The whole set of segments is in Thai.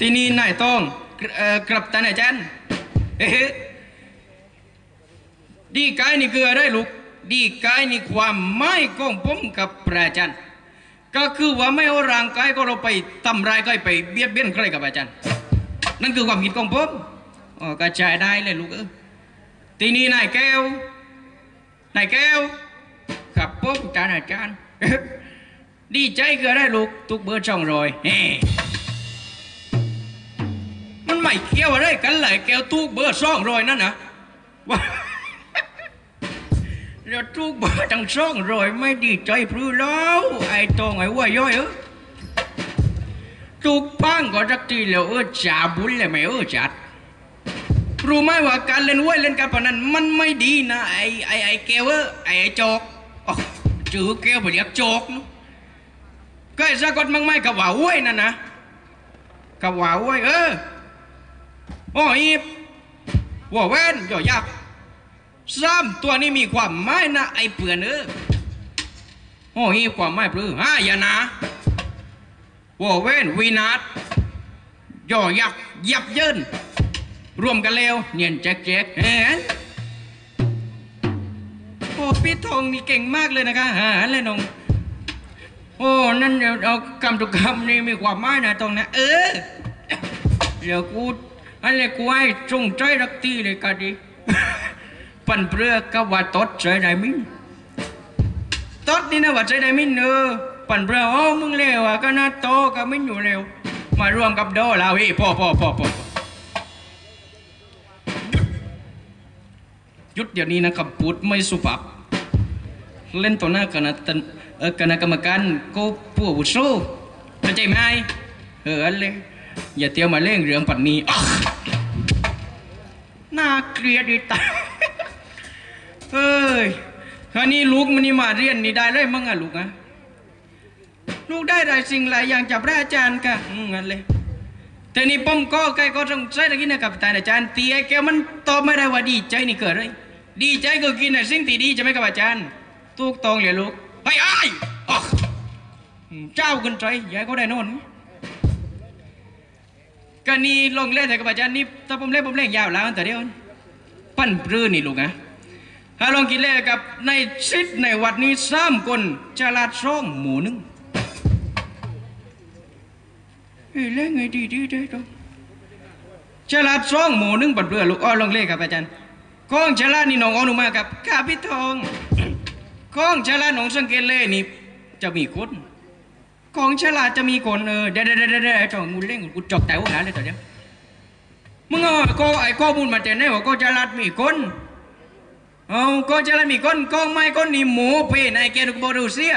ทีนี้นายต้องกลับตานอาจารย์เอ๊ะดีกายนี่คืออะไรลูก ดีกายนี่ความหมายของผมกับพระจารย์ก็คือว่าไม่เอาร่างกายก็เราไปทำร้ายใครไปเบียดเบียนใครกับอาจารย์ นั่นคือความคิดของผมอ๋อกระจายได้เลยลูกเออทีนี้นายแก้วนายแก้วกับผมอาจารย์อาจารย์ ดีใจคืออะไรลูก ทุกเบอร์ช่องรอยเฮ้ ไม่เกี่ยวอะไรกันเลยแก้วทุกเบอร์ช่องรอยนั่นนะว่าเราทุกเบอร์ทั้งช่องรอยไม่ดีใจพรือแล้วไอ้ตองไอ้ว่าย่อยเออทุกพังก็สักทีแล้วเออจ่าบุญเลยไหมเออจัดรู้ไหมว่าการเล่นหวยเล่นการพนันมันไม่ดีนะไอ้ไอ้ไอ้แก้วเออไอ้ไอ้โจกจือแก้วไปเรียกโจกเนอะก็ไอ้สะกดมั่งไม่กับว่าหวยนั่นนะกับว่าหวยเออ โอ้อีบว่าแว่นย่อยับซ้ำตัวนี้มีความหมายนะไอ้เปื่อนเออโอ้อีบความหมายปลื้อห้าอย่านะว่าแว่นวินาศย่อยักยับเยินรวมกันแล้วเนียนแจ๊กแจ๊กเอ๊ะโอ้พี่ทองนี่เก่งมากเลยนะคะหาเลยน้อง โอ้ นั่นเดี๋ยวเอาคำทุกคำนี่มีความหมายนะตรงนั้เออ เดี๋ยวกู อันนี้กูให้จงใจรักตีเลยก็ดีปั่นเปลือกก็ว่าตดใจได้มิ้นตดนี่นะว่าใจได้มิ้นเออปั่นเปลือกโอ้มึงเลวอะก็น่าโตก็มิ้นอยู่เร็ว มารวมกับโดเราเฮ้ยพ่อพ่อพ่อพ่อหยุดเดี๋ยวนี้นะครับพูดไม่สุภาพเล่นต่อหน้าคณะตันเอ่อคณะกรรมการก็ผู้อาวุโสเข้าใจไหมเอออันเลย อย่าเที่ยวมาเล่งเรื่องปันนี้น่าเกลียดดีตายเฮ้ยคราวนี้ลูกมันนี่มาเรียนนี่ได้เลยมั้งอะลูกอะลูกได้หลายสิ่งหลายอย่างจากพระอาจารย์ค่ะงั้นเลยแต่นี่ผมก็ใกล้ก็ต้องใช้ตะกี้นะครับต่อาจารย์ตีไอ้แกมันตอบไม่ได้ว่าดีใจนี่เกิดอะไรดีใจก็กินในสิ่งที่ดีใช่ไมครับอาจารย์ถูกตองเลยลูกไอ้ไอ้เจ้ากันใจยาให้เขาได้นอน ก็นี่ลงเล่นแต่กับอาจารย์นี่ถ้าผมเล่นผมเล่นยาวแล้วแต่เดียวปั้นปลื้นี่ลูกนะถ้าลองกินเล่นกับในชิดในวัดนี้สามคนจลาดช่องหมูนึงเอ้ยเล่นไงดีดีได้ตรงฉลาดสองหมูนึ่งปัดเรือลูกอ้อลองเล่นครับอาจารย์ข้องฉลาดนี่น้องอนุมาครับข้าพี่ทองข้องฉลาดน้องสังเกตเลยนี่จะมีคน ของฉลาดจะมีคนเออเดี๋ยวเดี๋ยวเดี๋ยวเดี๋ยวจองงูเล่นกูจอกแต่ว่าหาเลยต่อเดี๋ยวมึงเอาก็ไอ้ข้อมูลมาแต่ไหนว่าก็ฉลาดมีคนเอาก็ฉลาดมีคนก็ไม่คนนี่หมูเพนไอ้แกนุกบอรูเซีย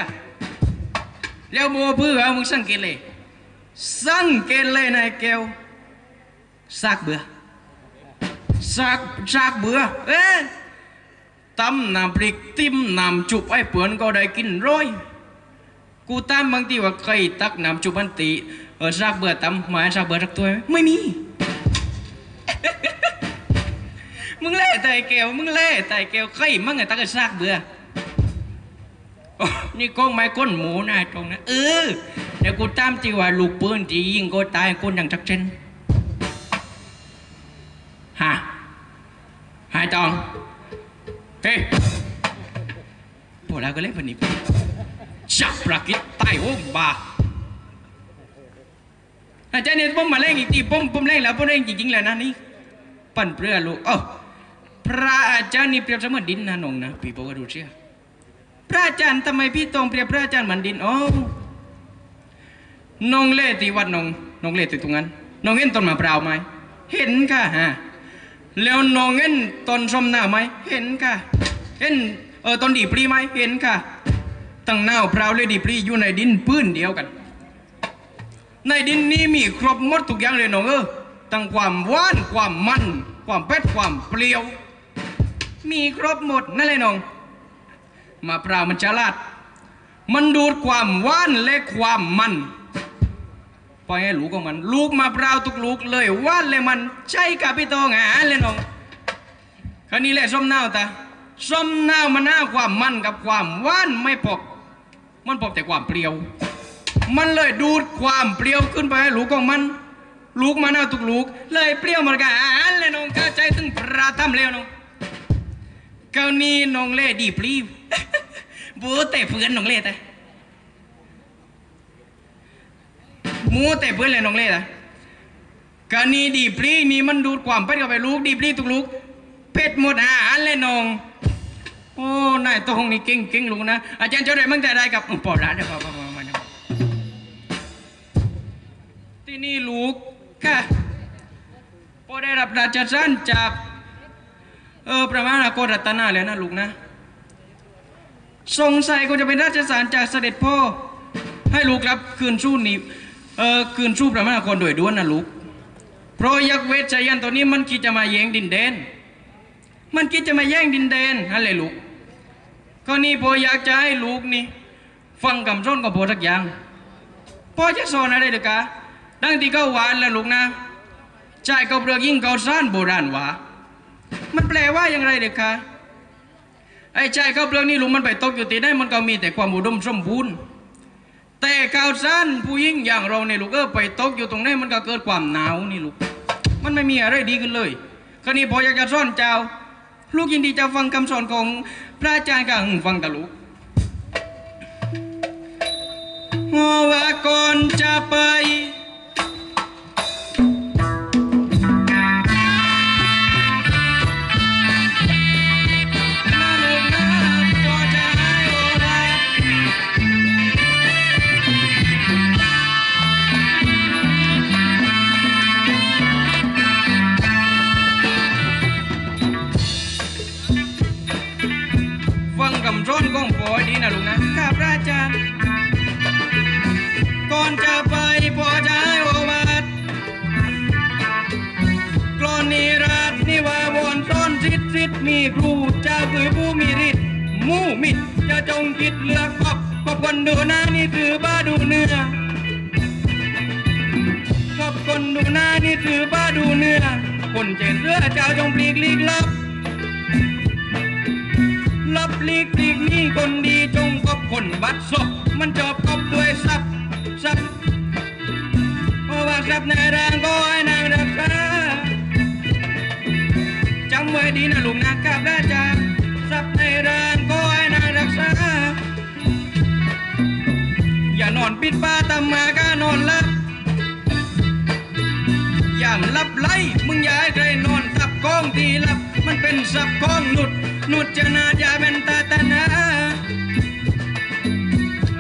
แล้วบัวเพื่อมึงสังเกตเลยสังเกตเลยนายแก้วซากเบื่อซากซากเบื่อเอ๊ะตำน้ำพริกติ้มน้ำจุบไอ้เปือนก็ได้กินร้อย กูตามบางทีว่าเคยตักน้ำจุบันติเออซากเบื่อตำหมายซากเบื่อสักตัวไหมไม่มี มึงเล่แต่ไอ้แก้วมึงเล่แต่ไอ้แก้วเคยมั่งไอ้ตักไอ้ซากเบื่อโอ้นี่กล้องไม้ก้นหมูนะตรงนั้นเออเดี๋ยวกูตามที่ว่าลูกปืนที่ยิงก็ตายคนอย่างชักเช่นฮะหายตองเฮ้ยพวกเราก็เล่นพันนี้ จับประกิดใต้ห้องบาอาจารย์เนี่ยผมมาเล่นอีกทีผมผมเล่นแล้วผมเล่นจริงๆแล้วนะนี่ปั่นเปลือลูกเอ้พระอาจารย์นี่เปรียบเสมือนดินนะนงนะพี่บอกว่าดูเชียพระอาจารย์ทำไมพี่ตรงเปรียบพระอาจารย์เหมือนดินอ๋อน้องเล่ที่วัดนงนงเล่ที่ตรงนั้นนงเห็นต้นมะพร้าวไหมเห็นค่ะฮะแล้วนงเห็นต้นส้มหน้าไหมเห็นค่ะเห็นเออต้นดีปรีไหมเห็นค่ะ ตั้งหน้าพร้าวเลยดีปรีอยู่ในดินพื้นเดียวกัน ในดินนี้มีครบหมดทุกอย่างเลยน้องเออตั้งความหวานความมัน ความเผ็ดความเปรี้ยว มีครบหมดนั่นเลยน้องมะพร้าวมันฉลาด มันดูดความหวานและความมันปล่อยให้ลูกของมัน ลูกมะพร้าวทุกลูกเลยหวานเลยมันใช่กับพี่โตงหาเลยน้องคราวนี้แหละส้มนาวตาส้มนาวมันน้าความมันกับความหวานไม่พบ มันพบแต่ความเปรี้ยว มันเลยดูดความเปรี้ยวขึ้นไปให้ลูกของมัน ลูกมาหน้าทุกลูก เลยเปรี้ยวหมดกันอันเลยน้องเข้าใจถึงพระธรรมแล้วน้องเกานี้น้องเล่ดีปลีบูแต่เพื่อนน้องเล่แต่มูแต่เพื่อนเลยน้องเล่แต่กานี้ดีปลีนี่มันดูดความเป็ดเข้าไปลูกดีปลีทุกลูกเป็ดหมดอาหารเลยน้อง โอ้นายตรงนี่เก่งเก่งลุงนะอาจารย์เจ้าได้มั่งแต่ได้กับปอดร้านเดี๋ยวพอพอพอมาเนี่ยที่นี่ลูกค่ะพอได้รับราชสันจากเออประมาณอากรรัตนาแล้วนะลูกนะสงสัยคงจะเป็นราชสารจากเสด็จพ่อให้ลูกรับคืนสู้นี่เออคืนสู้ประมาณอากรโดยด่วนนะลูกเพราะยักษ์เวชยันต์ตัวนี้มันคิดจะมาแย่งดินแดน มันคิดจะมาแย่งดินแดนอะไรลูก ก็นี่พออยากจะให้ลูกนี่ฟังคำสอนของพ่อสักอย่างพ่อจะสอนอะไรเด็กกะดังที่เขาหวานแล้วลูกนะชายเขาเปลือกยิ่งเขาซ่านโบราณหวามันแปลว่าอย่างไรเด็กคะไอ้ชายเขาเปลือกนี่ลุงมันไปตกอยู่ที่ไหนมันก็มีแต่ความอุดมสมบูรณ์แต่ข่าวสารผู้ยิ่งอย่างเราเนี่ยลูกเออไปตกอยู่ตรงไหนมันก็เกิดความหนาวนี่ลูก มันไม่มีอะไรดีขึ้นเลย คราวนี้พออยากจะสอนเจ้า ลูกยินดีจะฟังคำสอนของพระอาจารย์กังฟังตะลุกว่าก่อนจะไป มู่มิดจะจงคิดเลือกกอบกอบคนดูหน้านี่คือบ้าดูเนื้อขอบคนดูหน้านี่ถือบ้าดูเนื้อคนเจนเรือเจ้าจงปลีกลีกลับลับลีกลีกนี่คนดีจงกอบคนบัดศพมันจบกอบด้วยทรัพย์ทรัพย์เพราะว่าทรัพย์ในร่างก็ให้นางรักษาจำไว้ดีนะลุงนะครับอาจา อนปิดป้าตำมาก็นอนลับย่ามลับไหลมึงย่าให้ใครนอนทับกองที่ลับ มันเป็นสับกองหนุดหนุดจะนาอย่าเป็นตาตนา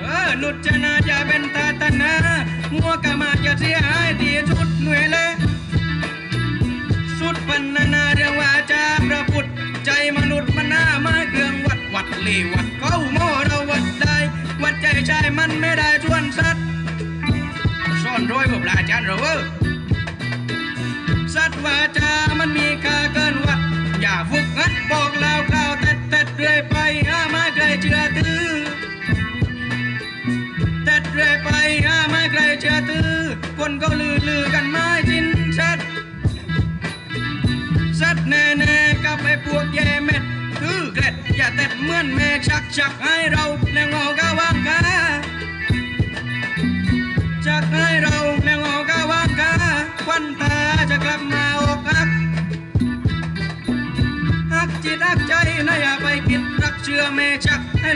เออหนุดจะนาอย่าเป็นตาตนามัวกะมาจะเสียหายที่สุดหน่วยเลยสุดพันนาเรื่องวาจาพระพุทธใจมนุษย์มันหน้ามาเครื่องวัดวัดเลวัด นสัตว์ซ่อนร้อยกับอาจารย์เราเออสัตว์วาจามันมีค่าเกินวัดอย่าฝึกงัดบอกเล่ากล่าวแต่แต่เรื่อยไปห้ามาใครเชื่อถือแต่เรื่อยไปห้ามาใครเชื่อถือคนก็ลือลือกันมาจินสัตว์สัตว์แน่แน่ๆกับไอ้พวกแย่เม็ดคือเกล็ดอย่าเต็ดเหมือนแม่ชักชักให้เราแล้วงอกะวางกา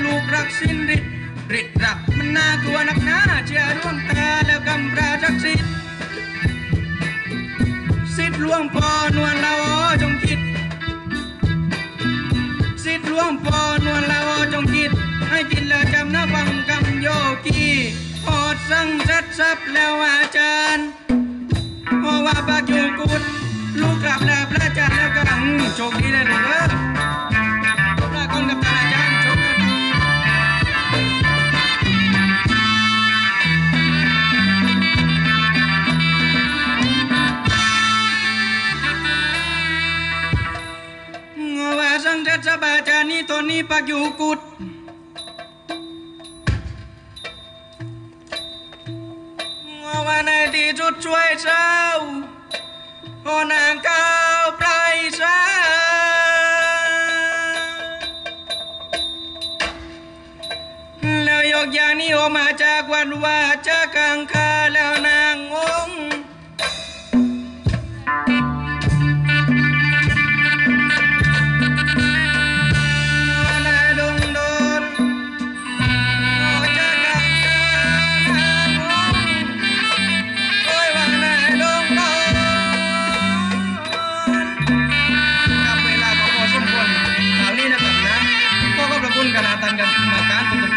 ลูกรักสิ้นฤทธิ์ฤทธิ์รักมันน่ากลัวนักหนาเชื่อดวงตาแล้วกำราชักสิทธิ์สิทธิ์หลวงพอนวลละออจงคิด สิทธิ์หลวงพอนวลละออจงคิด ให้จิตแล้วจำนะฟังคำโยกีพอดสั่งเสร็จสับแล้วอาจารย์เพราะว่าปากอยู่กุดลูกกลับแล้วพระอาจารย์แล้วก็อืมโชคดีเลยลูกเออ นี่ปากอยู่กุดว่าในที่สุดช่วยเจ้าโอนางก้าวไพรสาแล้วยกอย่างนี้ออกมาจากวันว่าเจะกังคา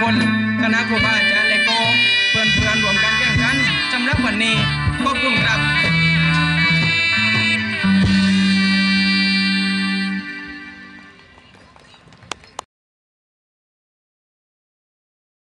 คนคณะครูบาอาจ